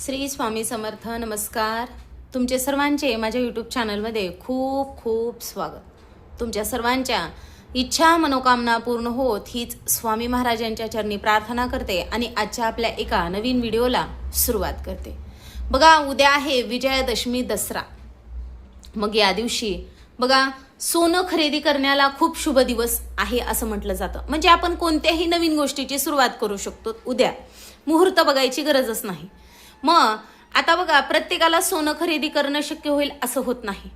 श्री स्वामी समर्थ नमस्कार. तुमचे सर्वांचे माझ्या यूट्यूब चॅनलमध्ये खूप खूप स्वागत. तुमच्या सर्वांच्या इच्छा मनोकामना पूर्ण होत हीच स्वामी महाराजांच्या चरणी प्रार्थना करते आणि आजच्या आपल्या एका नवीन व्हिडिओला सुरुवात करते. बघा उद्या आहे विजयादशमी दसरा. मग या दिवशी बघा सोनं खरेदी करण्याला खूप शुभ दिवस आहे असं म्हटलं जातं. म्हणजे आपण कोणत्याही नवीन गोष्टीची सुरुवात करू शकतो उद्या. मुहूर्त बघायची गरजच नाही. मग आता बघा प्रत्येकाला सोनं खरेदी करणं शक्य होईल असं होत नाही.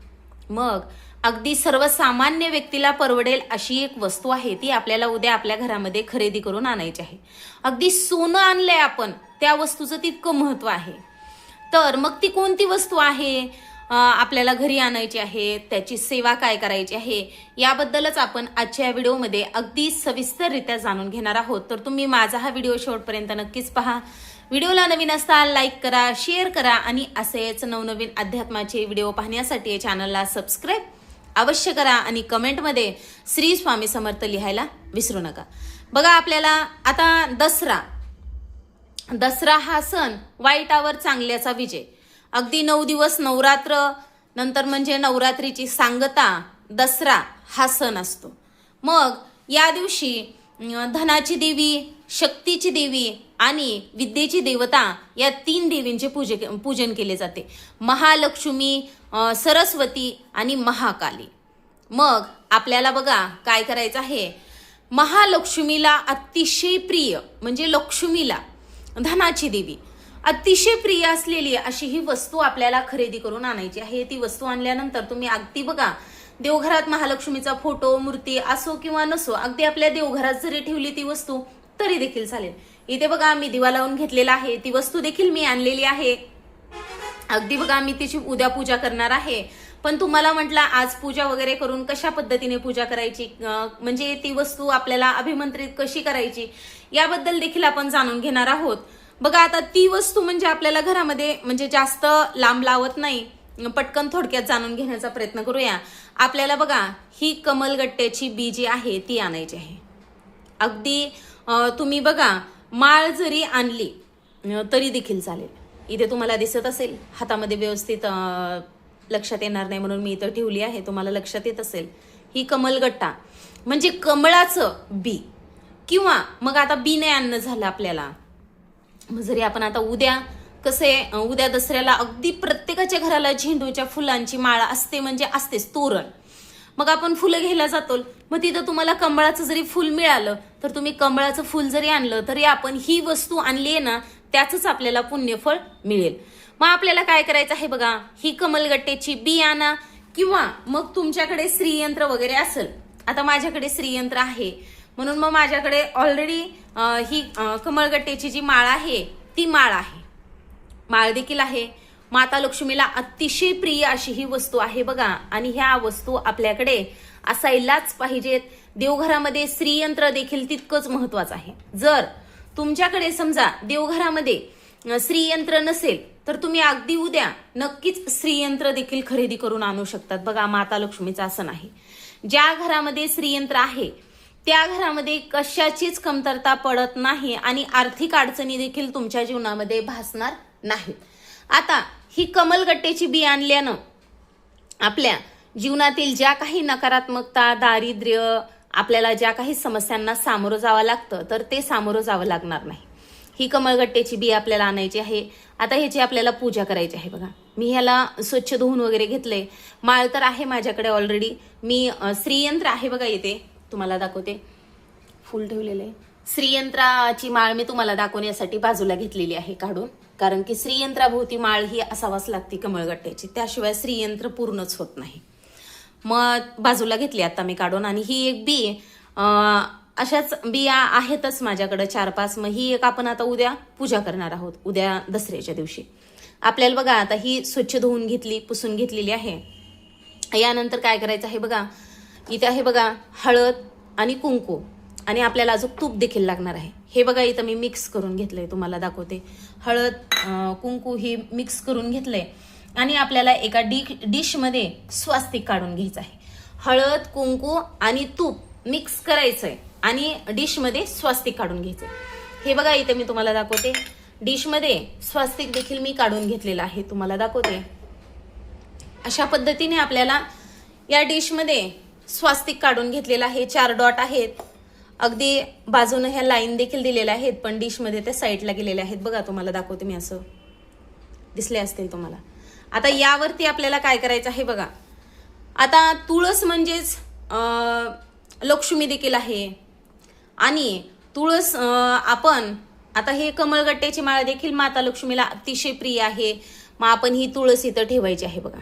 मग अगदी सर्वसामान्य व्यक्तीला परवडेल अशी एक वस्तू आहे ती आपल्याला उद्या आपल्या घरामध्ये खरेदी करून आणायची आहे. अगदी सोनं आणलंय आपण त्या वस्तूचं तितकं महत्त्व आहे. तर मग ती कोणती वस्तू आहे? आपल्याला घरी आणायची आहे त्याची सेवा काय करायची आहे? याबद्दलच आपण आजच्या या व्हिडिओमध्ये अगदी सविस्तररित्या जाणून घेणार आहोत. तर तुम्ही माझा हा व्हिडिओ शेवटपर्यंत नक्कीच पहा. व्हिडिओला नवीन असताल लाईक करा शेअर करा आणि असेच नवनवीन अध्यात्माचे व्हिडिओ पाहण्यासाठी चॅनलला सबस्क्राईब अवश्य करा आणि कमेंटमध्ये श्री स्वामी समर्थ लिहायला विसरू नका. बघा आपल्याला आता दसरा. दसरा हा सण वाईटावर चांगल्याचा विजय. अगदी नऊ दिवस नवरात्र नंतर म्हणजे नवरात्रीची सांगता दसरा हा सण असतो. मग या दिवशी धनाची देवी शक्तीची देवी आणि विद्येची देवता या तीन देवींचे पूजे पूजन केले जाते. महालक्ष्मी सरस्वती आणि महाकाली. मग आपल्याला बघा काय करायचं आहे. महालक्ष्मीला अतिशय प्रिय म्हणजे लक्ष्मीला धनाची देवी. अतिशय प्रिय असलेली अशी ही वस्तू आपल्याला खरेदी करून आणायची आहे. ती वस्तू आणल्यानंतर तुम्ही अगदी बघा देवघरात महालक्ष्मीचा फोटो मूर्ती असो किंवा नसो अगदी आपल्या देवघरात जरी ठेवली ती वस्तू तरी देखील चालेल. इथे बघा मी दिवा लावून घेतलेला आहे. ती वस्तू देखील मी आणलेली आहे. अगदी बघा मी तिची उद्या पूजा करणार आहे. पण तुम्हाला म्हटलं आज पूजा वगैरे करून कशा पद्धतीने पूजा करायची? म्हणजे ती वस्तू आपल्याला अभिमंत्रित कशी करायची? याबद्दल देखील आपण जाणून घेणार आहोत. बघा आता ती वस्तू म्हणजे आपल्याला घरामध्ये म्हणजे जास्त लांब लावत नाही. पटकन थोडक्यात जाणून घेण्याचा प्रयत्न करूया. आपल्याला बघा ही कमलगट्ट्याची बी जी आहे ती आणायची आहे. अगदी तुम्ही बघा माळ जरी आणली तरी देखील चालेल. इथे तुम्हाला दिसत असेल हातामध्ये व्यवस्थित लक्षात येणार नाही म्हणून मी इथं ठेवली आहे तुम्हाला लक्षात येत असेल. ही कमलगट्टा म्हणजे कमळाचं बी. किंवा मग आता बी नाही आणणं झालं आपल्याला. मग जरी आपण आता उद्या कसे उद्या दसऱ्याला अगदी प्रत्येकाच्या घराला झेंडूच्या फुलांची माळा असते म्हणजे असतेच तोरण. मग आपण फुलं घ्यायला जातो मग तिथं तुम्हाला कमळाचं जरी फुल मिळालं तर तुम्ही कमळाचं फुल जरी आणलं तरी आपण ही वस्तू आणली आहे ना त्याचंच आपल्याला पुण्यफळ मिळेल. मग आपल्याला काय करायचं आहे बघा ही कमलगट्ट्याची बी आणा किंवा मग तुमच्याकडे श्रीयंत्र वगैरे असेल. आता माझ्याकडे श्रीयंत्र आहे. म्हणून मग माझ्याकडे ऑलरेडी ही कमळगट्टेची कमळगट्ट्याची जी माळ आहे ती माळ आहे. माळ देखील आहे. माता लक्ष्मीला अतिशय प्रिय अशी ही वस्तू आहे बघा. आणि ह्या वस्तू आपल्याकडे असायलाच पाहिजेत. देवघरामध्ये श्रीयंत्र देखील तितकंच महत्वाचं आहे. जर तुमच्याकडे समजा देवघरामध्ये श्रीयंत्र नसेल तर तुम्ही अगदी उद्या नक्कीच श्रीयंत्र देखील खरेदी करून आणू शकतात. बघा माता लक्ष्मीचं असं नाही ज्या घरामध्ये श्रीयंत्र आहे त्या घरामध्ये कशाचीच कमतरता पडत नाही आणि आर्थिक अडचणी देखील तुमच्या जीवनामध्ये भासणार नाहीत. आता ही कमलगट्ट्याची बी आणल्यानं आपल्या जीवनातील ज्या काही नकारात्मकता दारिद्र्य आपल्याला ज्या काही समस्यांना सामोरं जावं लागतं तर ते सामोरं जावं लागणार नाही. ही कमळगट्ट्याची बी आपल्याला आणायची आहे. आता ह्याची आपल्याला पूजा करायची आहे बघा. मी ह्याला स्वच्छ धुवून वगैरे घेतलंय. माळ तर आहे माझ्याकडे ऑलरेडी मी श्रीयंत्र आहे बघा येते तुम्हाला दाखवते. फुल ठेवलेलं आहे. श्रीयंत्राची माळ मी तुम्हाला दाखवण्यासाठी बाजूला घेतलेली आहे काढून. कारण की श्रीयंत्राभोवती माळ ही असावाच लागते कमळगट्ट्याची. त्याशिवाय श्रीयंत्र पूर्णच होत नाही. मग बाजूला घेतली आता मी काढून आणि ही एक बी. अशाच बिया आहेतच माझ्याकडं चार पाच. मग ही एक आपण आता उद्या पूजा करणार आहोत उद्या दसऱ्याच्या दिवशी. आपल्याला बघा आता ही स्वच्छ धुवून घेतली पुसून घेतलेली आहे. यानंतर काय करायचं आहे बघा इथे आहे बघा हळद आणि कुंकू. आणि आपल्याला अजून तूप देखील लागणार आहे. हे बघा इथं मी मिक्स करून घेतलंय तुम्हाला दाखवते. हळद कुंकू ही मिक्स करून घेतलंय. आणि आपल्याला एका डी डिशमध्ये स्वास्तिक काढून घ्यायचं आहे. हळद कुंकू आणि तूप मिक्स करायचंय आणि डिशमध्ये स्वास्तिक काढून घ्यायचंय. हे बघा इथं मी तुम्हाला दाखवते. डिशमध्ये स्वास्तिक देखील मी काढून घेतलेलं आहे तुम्हाला दाखवते. अशा पद्धतीने आपल्याला या डिशमध्ये स्वास्तिक काढून घेतलेलं आहे. चार डॉट आहेत. अगदी बाजूनं ह्या लाईन देखील दिलेल्या आहेत पण डिशमध्ये त्या साईडला गेलेल्या आहेत. बघा तुम्हाला दाखवते मी असं. दिसले असतील तुम्हाला. आता यावरती आपल्याला काय करायचं आहे बघा. आता तुळस म्हणजेच लक्ष्मी देखील आहे. आणि तुळस आपण आता हे कमळगट्ट्याची माळ देखील माता लक्ष्मीला अतिशय प्रिय आहे. मग आपण ही तुळस इथं ठेवायची आहे बघा.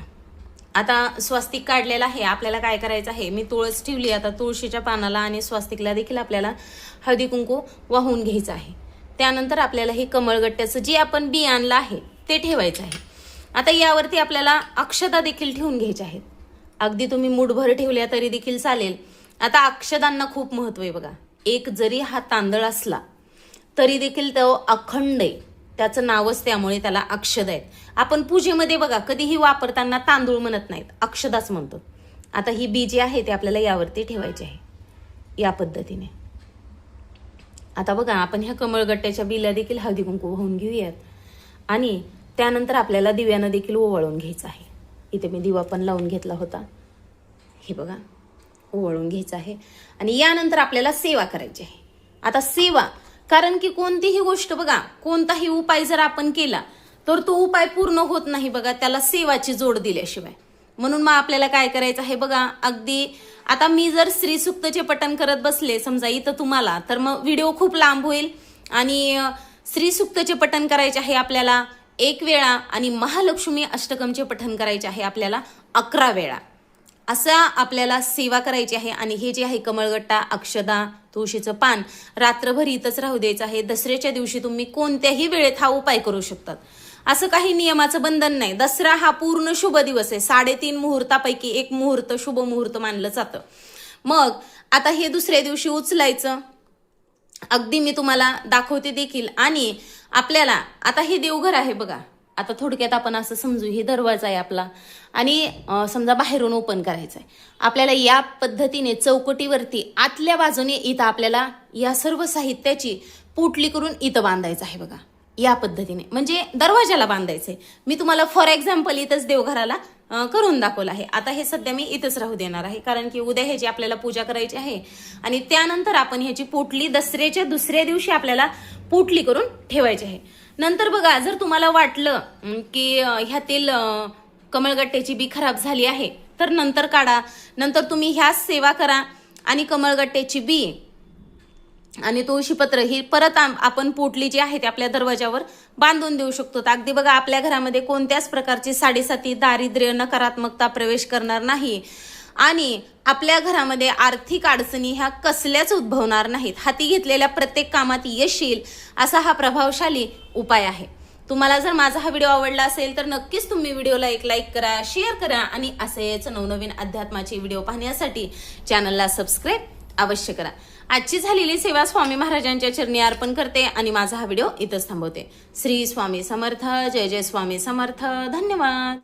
आता स्वस्तिक काढलेला आहे. आपल्याला काय करायचं आहे? मी तुळस ठेवली आता तुळशीच्या पानाला आणि स्वस्तिकला देखील आपल्याला हळदी कुंकू वाहून घ्यायचं आहे. त्यानंतर आपल्याला हे कमळगट्ट्याचं जे आपण बी आणलं आहे ते ठेवायचं आहे. आता यावरती आपल्याला अक्षदा देखील ठेवून घ्यायच्या आहेत. अगदी तुम्ही मुठभर ठेवल्या तरी देखील चालेल. आता अक्षदांना खूप महत्त्व आहे बघा. एक जरी हा तांदळ असला तरी देखील तो अखंड आहे. त्याचं नावच त्यामुळे त्याला अक्षद आहेत. आपण पूजेमध्ये बघा कधीही वापरताना तांदूळ म्हणत नाहीत. अक्षदाच म्हणतो. आता ही बी जी आहे ते आपल्याला यावरती ठेवायची आहे. या पद्धतीने. आता बघा आपण ह्या कमळगट्ट्याच्या बिला देखील हळदी कुंकू वाहून घेऊयात. आणि त्यानंतर आपल्याला दिव्यानं देखील ओवाळून घ्यायचं आहे. इथे मी दिवा पण लावून घेतला होता. हे बघा ओवाळून घ्यायचं आहे. आणि यानंतर आपल्याला सेवा करायची आहे. आता सेवा कारण की कोणतीही गोष्ट बघा कोणताही उपाय जर आपण केला तर तो उपाय पूर्ण होत नाही बघा त्याला सेवाची जोड दिल्याशिवाय. म्हणून मग आपल्याला काय करायचं आहे बघा अगदी आता मी जर श्री सुक्तचे पठण करत बसले समजा इथं तुम्हाला तर मग व्हिडिओ खूप लांब होईल. आणि अं, श्री सुक्तचे पठण करायचे आहे आपल्याला एक वेळा आणि महालक्ष्मी अष्टकमचे पठण करायचे आहे आपल्याला अकरा वेळा. असा आपल्याला सेवा करायची आहे. आणि हे जे आहे कमळगट्टा अक्षदा तुळशीचं पान रात्रभर इथंच राहू द्यायचं आहे. दसऱ्याच्या दिवशी तुम्ही कोणत्याही वेळेत हा उपाय करू शकतात. असं काही नियमाचं बंधन नाही. दसरा हा पूर्ण शुभ दिवस आहे. साडेतीन मुहूर्तापैकी एक मुहूर्त शुभ मुहूर्त मानलं जातं. मग आता हे दुसऱ्या दिवशी उचलायचं. अगदी मी तुम्हाला दाखवते देखील. आणि आपल्याला आता हे देवघर आहे बघा. आता थोडक्यात आपण असं समजू हे दरवाजा आहे आपला. आणि समजा बाहेरून ओपन करायचं आहे आपल्याला या पद्धतीने चौकटीवरती आतल्या बाजूने इथं आपल्याला या सर्व साहित्याची पोटली करून इथं बांधायचं आहे बघा. या पद्धतीने. म्हणजे दरवाजाला बांधायचंय. मी तुम्हाला फॉर एक्झाम्पल इथंच देवघराला करून दाखवलं आहे. आता हे सध्या मी इथंच राहू देणार आहे. कारण की उद्या ह्याची आपल्याला पूजा करायची आहे आणि त्यानंतर आपण ह्याची पोटली दसऱ्याच्या दुसऱ्या दिवशी आपल्याला पोटली करून ठेवायची आहे. नंतर बघा जर तुम्हाला वाटलं की ह्यातील कमळगट्ट्याची बी खराब झाली आहे तर नंतर काढा. नंतर तुम्ही ह्याच सेवा करा आणि कमळगट्ट्याची बी आणि तुळशीपत्र ही परत आपण पोटली जी आहे ती आपल्या दरवाजावर बांधून देऊ शकतो. अगदी बघा आपल्या घरामध्ये कोणत्याच प्रकारची साडेसाती दारिद्र्य नकारात्मकता प्रवेश करणार नाही. आणि आपल्या घरामध्ये आर्थिक अडचणी ह्या कसल्याच उद्भवणार नाहीत. हाती घेतलेल्या प्रत्येक कामात यश येईल असा हा प्रभावशाली उपाय आहे. तुम्हाला जर माझा हा व्हिडिओ आवडला असेल तर नक्कीच तुम्ही व्हिडिओला एक लाईक करा शेअर करा आणि असेच नवनवीन अध्यात्माचे व्हिडिओ पाहण्यासाठी चॅनलला सबस्क्राईब अवश्य करा. आजची झालेली सेवा स्वामी महाराजांच्या चरणी अर्पण करते आणि माझा हा व्हिडिओ इथंच थांबवते. श्री स्वामी समर्थ जय जय स्वामी समर्थ. धन्यवाद.